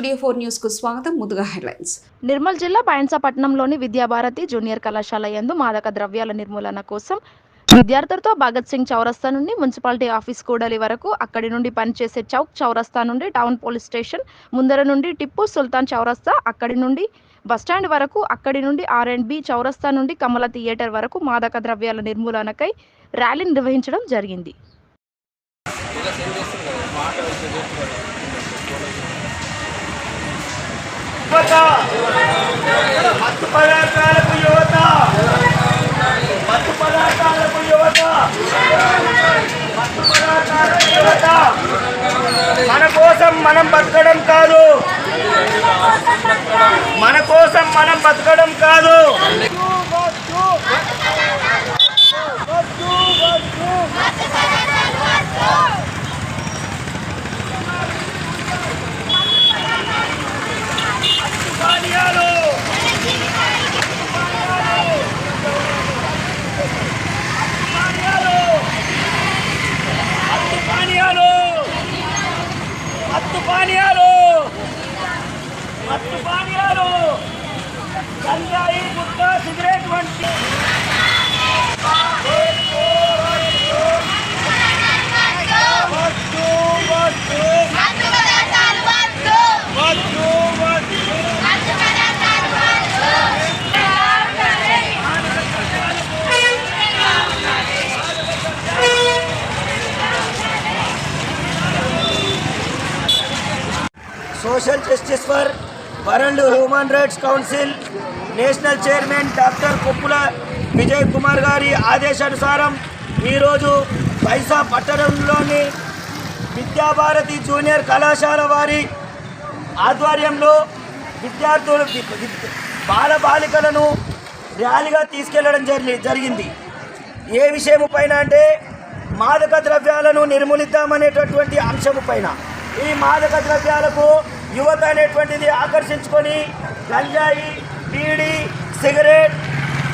Studio four న్యూస్కు స్వాగతం. ముందుగా హెడ్లైన్స్. నిర్మల్ జిల్లా పయన్సపట్నంలోని విద్యాభారతి జూనియర్ కళాశాల యందు మాదక ద్రవ్యాల నిర్మూలన కోసం విద్యార్థులతో భగత్ సింగ్ చౌరస్తా నుండి మున్సిపాలిటీ ఆఫీస్ కూడలి వరకు అక్కడి నుండి పనిచేసే చౌక్ చౌరస్తా నుండి టౌన్ పోలీస్ స్టేషన్ ముందర నుండి టిప్పు సుల్తాన్ చౌరస్తా అక్కడి నుండి బస్టాండ్ వరకు అక్కడి నుండి ఆర్ అండ్ బి చౌరస్తా నుండి కమల థియేటర్ వరకు మాదక ద్రవ్యాల నిర్మూలనకై ర్యాలీ నిర్వహించడం జరిగింది. యువత మత్తు పదార్థాలకు యువత. మత్తు పదార్థాలకు యువత. మత్తు పదార్థాలకు యువత. మన కోసం మనం బతకడం కాదు. మన కోసం మనం బతకడం కాదు. మత్తు పానీయాలు గంజాయి గుట్కా సిగరెట్ వంటి వద్దు వద్దు world human rights council national chairman doctor Kuppula Vijay Kumar గారి ఆదేశానుసారం ఈరోజు పైసా పట్టణంలోని విద్యాభారతి జూనియర్ కళాశాల వారి ఆధ్వర్యంలో విద్యార్థులు బాలబాలికలను బాల బాలికలను ర్యాలీగా తీసుకెళ్ళడం జరి జరిగింది. ఏ విషయం పైన అంటే మాదక ద్రవ్యాలను నిర్మూలిద్దామనేటటువంటి అంశము పైన. ఈ మాదక ద్రవ్యాలకు యువత అనేటువంటిది ఆకర్షించుకొని గంజాయి బీడి సిగరెట్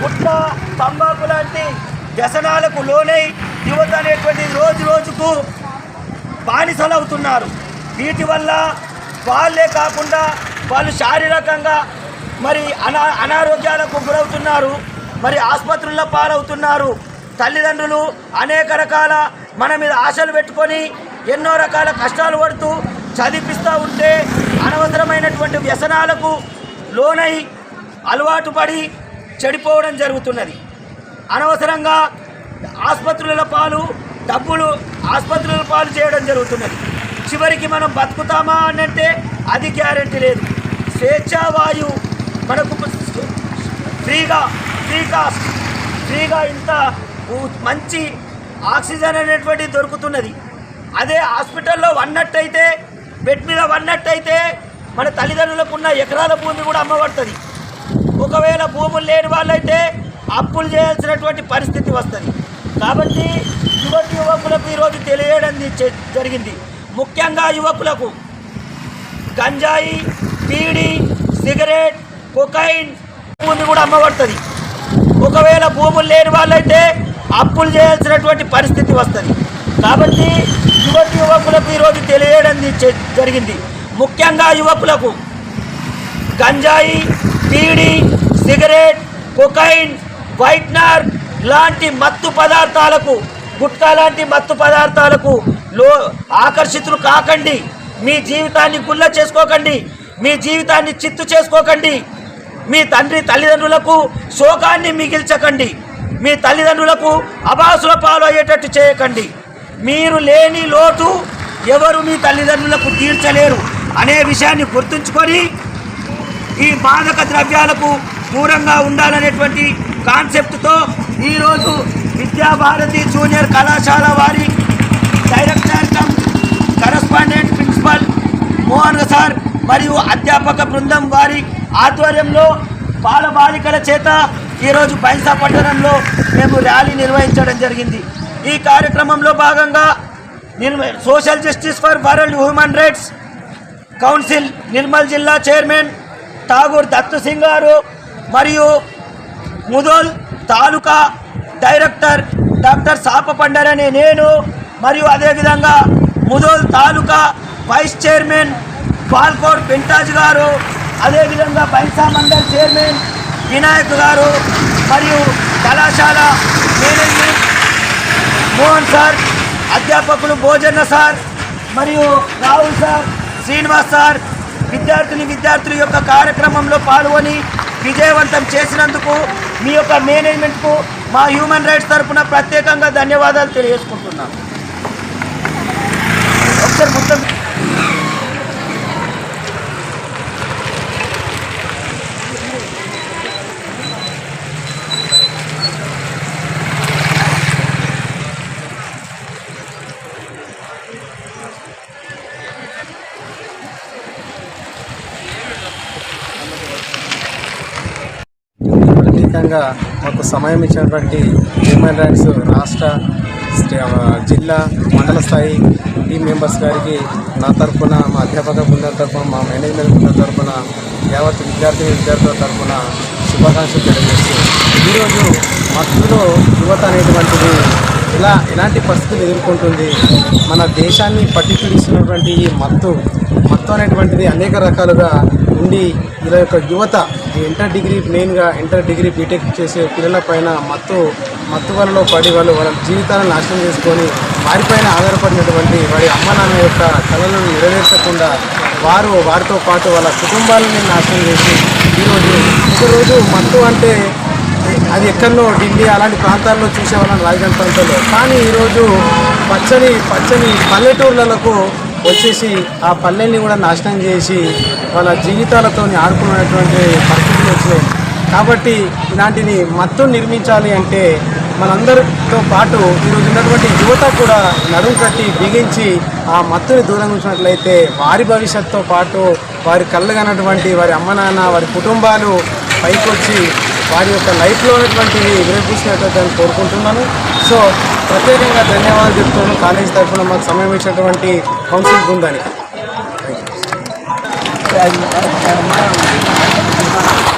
గుట్ట తంబాకు లాంటి వ్యసనాలకు లోనై యువత అనేటువంటిది రోజు రోజుకు బానిసలవుతున్నారు. వీటి వల్ల వాళ్ళే కాకుండా వాళ్ళు శారీరకంగా మరి అనా అనారోగ్యాలకు గురవుతున్నారు మరి ఆసుపత్రుల్లో పాలవుతున్నారు. తల్లిదండ్రులు అనేక రకాల మన మీద ఆశలు పెట్టుకొని ఎన్నో రకాల కష్టాలు పడుతూ చదివిస్తూ ఉంటే అనవసరమైనటువంటి వ్యసనాలకు లోనై అలవాటు పడి చెడిపోవడం జరుగుతున్నది. అనవసరంగా ఆసుపత్రుల పాలు డబ్బులు ఆసుపత్రుల పాలు చేయడం జరుగుతున్నది. చివరికి మనం బతుకుతామా అని అంటే అది గ్యారెంటీ లేదు. స్వేచ్ఛావాయు మనకు ఫ్రీగా ఫ్రీ కాస్ట్ ఫ్రీగా ఇంత మంచి ఆక్సిజన్ అనేటువంటిది దొరుకుతున్నది. అదే హాస్పిటల్లో ఉన్నట్టయితే బెడ్ మీద పడినట్టయితే మన తల్లిదండ్రులకు ఉన్న ఎకరాల భూమి కూడా అమ్మబడుతుంది. ఒకవేళ భూములు లేని వాళ్ళైతే అప్పులు చేయాల్సినటువంటి పరిస్థితి వస్తుంది. కాబట్టి యువతి యువకులకు ఈరోజు తెలియడం జరిగింది. ముఖ్యంగా యువకులకు గంజాయి బీడి సిగరెట్ కొకైన్ భూమి కూడా అమ్మబడుతుంది. ఒకవేళ భూములు లేని వాళ్ళైతే అప్పులు చేయాల్సినటువంటి పరిస్థితి వస్తుంది. కాబట్టి యువతి యువకులకు ఈరోజు తెలియడం జ- జరిగింది. ముఖ్యంగా యువకులకు గంజాయి బీడి సిగరెట్ కొకైన్ వైట్నర్ లాంటి మత్తు పదార్థాలకు గుట్కా లాంటి మత్తు పదార్థాలకు లో ఆకర్షితులు కాకండి. మీ జీవితాన్ని గుల్ల చేసుకోకండి. మీ జీవితాన్ని చిత్తు చేసుకోకండి. మీ తండ్రి తల్లిదండ్రులకు శోకాన్ని మిగిల్చకండి. మీ తల్లిదండ్రులకు అభాసుల పాలు అయ్యేటట్టు చేయకండి. మీరు లేని లోటు ఎవరు మీ తల్లిదండ్రులకు తీర్చలేరు అనే విషయాన్ని గుర్తుంచుకొని ఈ మాదక ద్రవ్యాలకు దూరంగా ఉండాలనేటువంటి కాన్సెప్ట్తో ఈరోజు విద్యాభారతి జూనియర్ కళాశాల వారి director cum correspondent principal Mohan sir మరియు అధ్యాపక బృందం వారి ఆధ్వర్యంలో బాలబాలికల చేత ఈరోజు బైన్సా పట్టణంలో మేము ర్యాలీ నిర్వహించడం జరిగింది. ఈ కార్యక్రమంలో భాగంగా social justice for world human rights council Nirmal జిల్లా చైర్మన్ ఠాగూర్ దత్తు సింగ్ గారు మరియు ముదోల్ తాలూకా డైరెక్టర్ డాక్టర్ సాప పండరనే నేను మరియు అదేవిధంగా ముదోల్ తాలూకా వైస్ చైర్మన్ పాల్కోట్ పెంటాజ్ గారు అదేవిధంగా బైసా మండల్ చైర్మన్ వినాయక్ గారు మరియు కళాశాల మేనేజ్మెంట్ మోహన్ సార్ అధ్యాపకులు భోజన్న సార్ మరియు రాహుల్ సార్ శ్రీనివాస్ సార్ విద్యార్థిని విద్యార్థుల యొక్క కార్యక్రమంలో పాల్గొని విజయవంతం చేసినందుకు మీ యొక్క మేనేజ్మెంట్కు మా హ్యూమన్ రైట్స్ తరఫున ప్రత్యేకంగా ధన్యవాదాలు తెలియజేసుకుంటున్నాం ఒకసారి మొత్తం ప్రత్యేకంగా మాకు సమయం ఇచ్చినటువంటి హ్యూమన్ రైట్స్ రాష్ట్ర జిల్లా మండల స్థాయి టీం మెంబర్స్ గారికి నా తరఫున మా అధ్యాపక బృందం తరఫున మా మేనేజ్మెంట్ బృందం తరఫున యావత్ విద్యార్థి విద్యార్థుల తరఫున శుభాకాంక్షలు తెలియజేస్తూ ఈరోజు మత్తులో యువత అనేటువంటిది ఇలా ఎలాంటి పరిస్థితులు ఎదుర్కొంటుంది. మన దేశాన్ని పట్టిపిడిస్తున్నటువంటి ఈ మత్తు మత్తు అనేటువంటిది అనేక రకాలుగా ఉండి ఇలా యొక్క యువత ఇంటర్ డిగ్రీ మెయిన్గా ఇంటర్ డిగ్రీ బీటెక్ చేసే పిల్లల పైన మత్తు మత్తు వలలో పడి వాళ్ళు వాళ్ళ జీవితాలను నాశనం చేసుకొని వారిపైన ఆధారపడినటువంటి వారి అమ్మ నాన్న యొక్క కళలను నెరవేర్చకుండా వారు వారితో పాటు వాళ్ళ కుటుంబాలని నాశనం చేసి ఈరోజు ఒకరోజు మత్తు అంటే అది ఎక్కడో ఢిల్లీ అలాంటి ప్రాంతాల్లో చూసేవాళ్ళం రాజధాని ప్రాంతాల్లో. కానీ ఈరోజు పచ్చని పచ్చని పల్లెటూర్లకు వచ్చేసి ఆ పల్లెల్ని కూడా నాశనం చేసి వాళ్ళ జీవితాలతో ఆడుకున్నటువంటి పరిస్థితులు వచ్చినాయి. కాబట్టి ఇలాంటిని మత్తు నిర్మించాలి అంటే మనందరితో పాటు ఈరోజు ఉన్నటువంటి యువత కూడా నడుము కట్టి బిగించి ఆ మత్తుని దూరం ఉంచినట్లయితే వారి భవిష్యత్తుతో పాటు వారి కళ్ళగనటువంటి వారి అమ్మ నాన్న వారి కుటుంబాలు పైకొచ్చి వారి యొక్క లైఫ్లో ఉన్నటువంటివి వినిపించినట్లయితే అని కోరుకుంటున్నాను. సో ప్రత్యేకంగా ధన్యవాదాలు చెప్తున్నాను. కాలేజ్ తరఫున మాకు సమయం ఇచ్చినటువంటి కౌన్సిల్ బృందానికి.